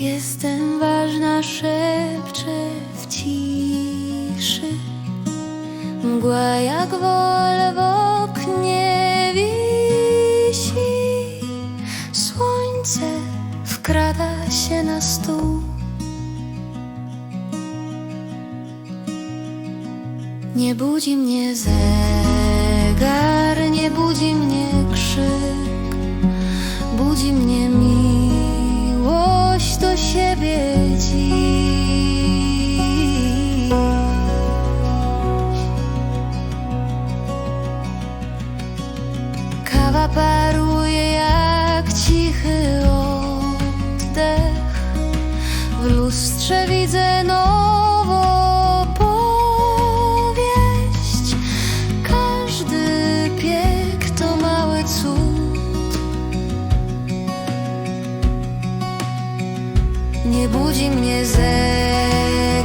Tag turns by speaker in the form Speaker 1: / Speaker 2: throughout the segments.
Speaker 1: Jestem ważna, szepczę w ciszy. Mgła jak wol w oknie wisi. Słońce wkrada się na stół. Nie budzi mnie zegar, nie budzi mnie krzyk, budzi mnie miłość do siebie dziś. Kawa paruje jak cichy oddech. W lustrze widzę nową nie budzi mnie zęb.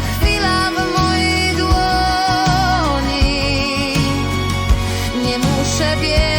Speaker 1: chwila w mojej dłoni. Nie muszę biec.